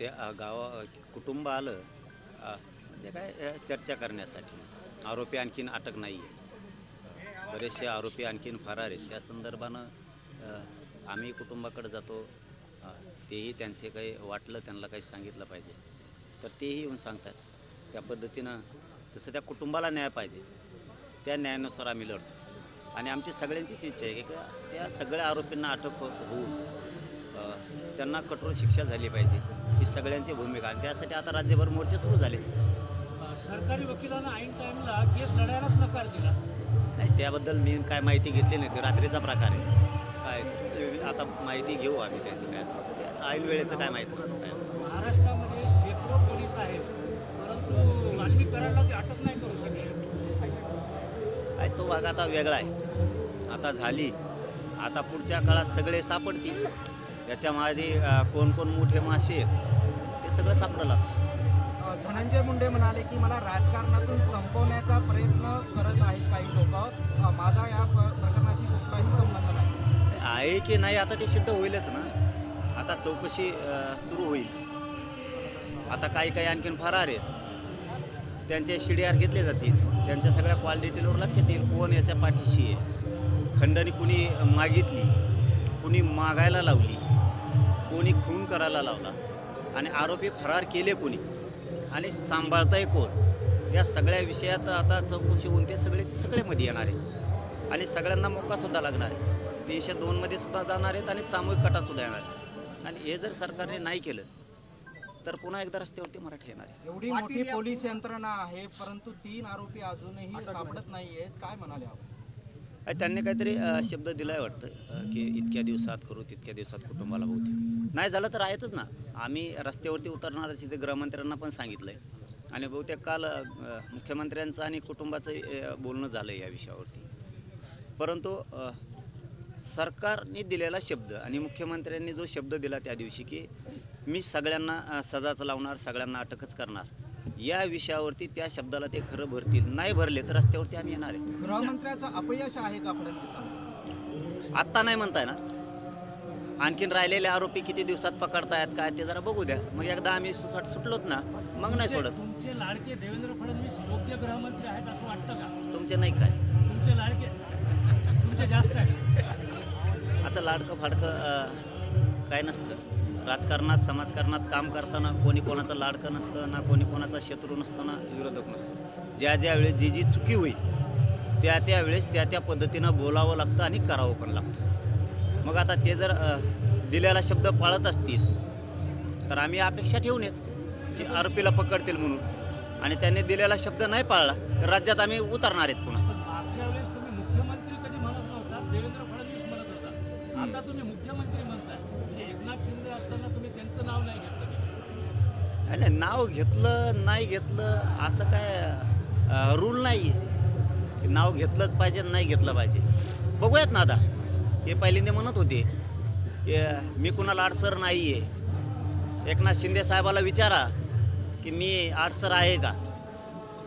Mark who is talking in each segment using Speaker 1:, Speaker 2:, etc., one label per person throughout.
Speaker 1: ते गावा कुटुंब आलं म्हणजे काय चर्चा करण्यासाठी. आरोपी आणखीन अटक नाही आहे. बरेचसे आरोपी आणखीन फरार आहेत. या संदर्भानं आम्ही कुटुंबाकडे जातो तेही त्यांचे काही वाटलं त्यांना काही सांगितलं पाहिजे. तर तेही येऊन सांगतात. त्या पद्धतीनं जसं त्या कुटुंबाला न्याय पाहिजे त्या न्यायानुसार आम्ही लढतो. आणि आमची सगळ्यांचीच इच्छा आहे की त्या सगळ्या आरोपींना अटक हो-, होऊन त्यांना कठोर शिक्षा झाली पाहिजे. ही सगळ्यांची भूमिका. आणि त्यासाठी आता राज्यभर मोर्चे सुरू झाले.
Speaker 2: सरकारी वकिलांना ऐन टाइमला केस लढायलाच नकार दिला.
Speaker 1: नाही त्याबद्दल मी काय माहिती घेतली नाही. ते रात्रीचा प्रकार आहे. काय आता माहिती घेऊ आम्ही त्याची काय ऐन वेळेचं काय माहीत.
Speaker 2: महाराष्ट्रामध्ये शेकडो पोलीस आहेत. परंतु ते अटक नाही करू शकले.
Speaker 1: काय तो भाग आता वेगळा आहे. आता झाली. आता पुढच्या काळात सगळे सापडतील. याच्यामध्ये कोण कोण मोठे मासे आहेत ते सगळं सापडलं.
Speaker 3: धनंजय मुंडे म्हणाले की मला राजकारणातून संपवण्याचा प्रयत्न करत आहेत काही लोक. माझा या प्रकरणाशी कुठलाही संबंध नाही.
Speaker 1: आहे की नाही आता ते सिद्ध होईलच ना. आता चौकशी सुरू होईल. आता काही काही आणखीन फरार आहेत. त्यांचे शिडीआर घेतले जातील. त्यांच्या सगळ्या कॉल डिटेलवर लक्षात येईल कोण याच्या पाठीशी आहे. खंडणी कुणी मागितली कुणी मागायला लावली. कोणी खून करायला लावला आणि आरोपी फरार केले कोणी आणि सांभाळताय कोण? या सगळ्या विषयात आता चौकशी होऊन ते सगळेचे सगळेमध्ये येणार आहे आणि सगळ्यांना मोकासुद्धा लागणार आहे. तीनशे दोनमध्ये सुद्धा जाणार आहेत आणि सामूहिक कटासुद्धा येणार आहे आणि हे जर सरकारने नाही केलं तर पुन्हा एकदा रस्त्यावरती मराठी येणार आहे
Speaker 3: एवढी मोठी पोलीस यंत्रणा आहे परंतु तीन आरोपी अजूनही सापडत नाहीयेत. काय म्हणाले आपण?
Speaker 1: त्यांनी काहीतरी शब्द दिलाय वाटतं की इतक्या दिवसात करू तितक्या दिवसात कुटुंबाला बहुतेक नाही झालं तर आहेतच ना. आम्ही रस्त्यावरती उतरणारच इथे गृहमंत्र्यांना पण सांगितलंय. आणि बहुतेक काल मुख्यमंत्र्यांचं आणि कुटुंबाचं बोलणं झालं या विषयावरती. परंतु सरकारने दिलेला शब्द आणि मुख्यमंत्र्यांनी जो शब्द दिला त्या दिवशी की मी सगळ्यांना सजाच लावणार सगळ्यांना अटकच करणार या विषयावरती त्या शब्दाला ते खरं भरतील. नाही भरले तर रस्त्यावरती आम्ही येणार आहे.
Speaker 3: गृहमंत्र्याचं अपयश आहे का
Speaker 1: आत्ता नाही म्हणताय ना? आणखीन राहिलेले आरोपी किती दिवसात पकडतायत काय ते जरा बघू द्या. मग एकदा आम्ही सुसाट सुटलोत ना मग नाही सोडत.
Speaker 2: तुमचे लाडके देवेंद्र फडणवीस योग्य गृहमंत्री आहेत असं वाटतं का?
Speaker 1: तुमचे नाही काय?
Speaker 2: तुमचे लाडके तुमचे जास्त आहेत.
Speaker 1: असं लाडकं फाडकं अं, काय नसतं. राजकारणात समाजकारणात काम करताना कोणी कोणाचं लाडकं नसतं ना कोणी कोणाचा शत्रू नसतं ना विरोधक नसतो. ज्या ज्या वेळेस जी जी चुकी होईल त्या त्यावेळेस त्या त्या पद्धतीनं बोलावं लागतं आणि करावं पण लागतं. मग आता ते जर दिलेला शब्द पाळत असतील तर आम्ही अपेक्षा ठेवून येत की आरोपीला पकडतील म्हणून. आणि त्यांनी दिलेला शब्द नाही पाळला तर राज्यात आम्ही उतरणार आहेत पुन्हा.
Speaker 2: मुख्यमंत्री कधी म्हणत नव्हता देवेंद्र फडणवीस म्हणत होता. आता तुम्ही मुख्यमंत्री एकनाथ शिंदे असताना तुम्ही त्यांचं नाव नाही घेतलं
Speaker 1: नाही, नाही नाव घेतलं नाही घेतलं असं काय रूल नाही आहे की नाव घेतलंच पाहिजे नाही घेतलं पाहिजे. बघूयात ना आता. ते पहिल्यांदा म्हणत होते. की मी कुणाला आडसर नाही आहे एकनाथ शिंदे साहेबाला विचारा की मी आडसर आहे का?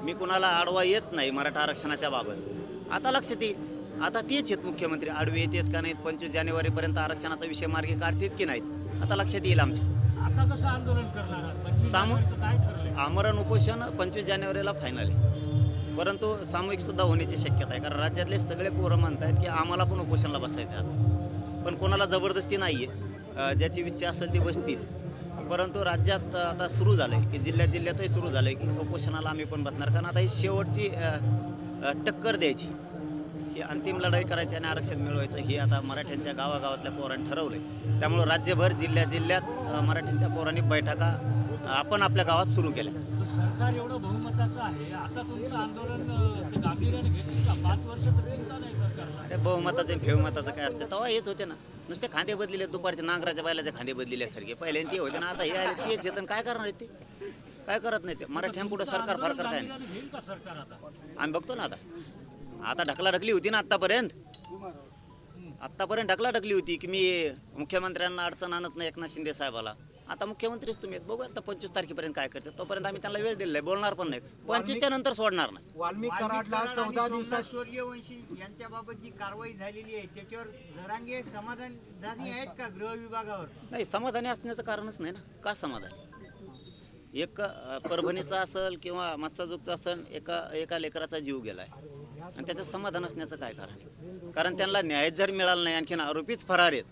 Speaker 1: मी कुणाला आडवा येत नाही मराठा आरक्षणाच्या बाबत. आता लक्षात येईल आता तेच आहेत मुख्यमंत्री. आडवे आहेत का नाहीत? पंचवीस जानेवारीपर्यंत आरक्षणाचा विषय मार्गी काढतात की नाहीत? आता लक्षात येईल आमच्या
Speaker 2: आता कसं आंदोलन करणार आहात? पंचवीस
Speaker 1: सामू-
Speaker 2: जानेवारीचं काय ठरलंय?
Speaker 1: आमरण उपोषण पंचवीस जानेवारीला फायनल आहे. परंतु सामूहिक सुद्धा होण्याची शक्यता आहे. कारण राज्यातले सगळे पोरं म्हणतात की आम्हाला पण उपोषणाला बसायचं आहे आता. पण कोणाला जबरदस्ती नाही आहे ज्याची इच्छा असेल ती बसतील. परंतु राज्यात अ, आता सुरू झालं आहे की जिल्ह्यात जिल्ह्यातही सुरू झालं आहे की उपोषणाला आम्ही पण बसणार. कारण आता ही शेवटची अ, अ, टक्कर द्यायची. ही अंतिम लढाई करायची आणि आरक्षण मिळवायचं हे आता मराठ्यांच्या गावागावातल्या पोरांनी ठरवलं त्यामुळं राज्यभर जिल्ह्या जिल्ह्यात मराठ्यांच्या पोरांनी बैठका आपण आपल्या गावात सुरू केल्या.
Speaker 2: सरकार एवढं बहुमताचं आहे. आता तुमचं आंदोलन अं, ते गांभीर्याने घेतील का? पाच वर्ष तर चिंता नाही सरकारला.
Speaker 1: अरे बहुमताचं फेवमताचं काय असतं? तेव्हा हेच होते ना. नुसते खांदे बदलेले दुपारचे नांगराच्या बैलाचे खांदे बदलेल्यासारखे पहिल्यांदा ते होते ना आता हे आले तेच येतं काय करणार ते? काय करत नाही ते? मराठ्यांपुढे सरकार फार करताय नाही आम्ही बघतो ना आता. आता ढकला ढकली होती ना आत्तापर्यंत? आत्तापर्यंत ढकला ढकली होती की मी मुख्यमंत्र्यांना अडचण आणत नाही एकनाथ शिंदे साहेबाला. आता मुख्यमंत्रीच तुम्ही. बघू आता पंचवीस तारखेपर्यंत काय करते तोपर्यंत आम्ही त्यांना वेळ दिलेला आहे. बोलणार पण नाही पंचवीसच्या नंतर सोडणार नाही.
Speaker 3: वाल्मिक
Speaker 4: वाल्मिक
Speaker 3: कराडला
Speaker 4: कराड
Speaker 3: चौदा
Speaker 4: आणि
Speaker 3: दिवसात
Speaker 4: सोमनाथ सूर्यवंशी यांच्याबाबत जी कारवाई झालेली आहे त्याच्यावर जरांगे समाधानदारी आहेत का गृह विभागावर?
Speaker 1: नाही समाधानी असण्याचं कारणच नाही ना. का समाधानी? एक परभणीचा असेल किंवा मस्साजोगचा असेल एका एका लेकराचा जीव गेलाय. आणि त्याचं समाधान असण्याचं काय कारण आहे? कारण त्यांना न्याय जर मिळाला नाही आणखीन आरोपीच फरार आहेत.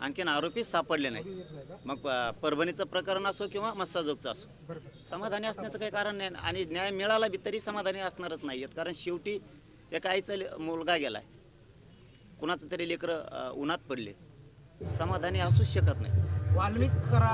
Speaker 1: आणखीन आरोपीच सापडले नाहीत. मग परभणीचं प्रकरण असो किंवा मस्साजोगचं असो समाधानी असण्याचं काही कारण नाही. आणि न्याय मिळाला बी तरी समाधानी असणारच नाही आहेत कारण शेवटी एका आईचा मुलगा गेला आहे कुणाचं तरी लेकरं उन्हात पडले. समाधानी असूच शकत नाही.
Speaker 3: वाल्मिक कराड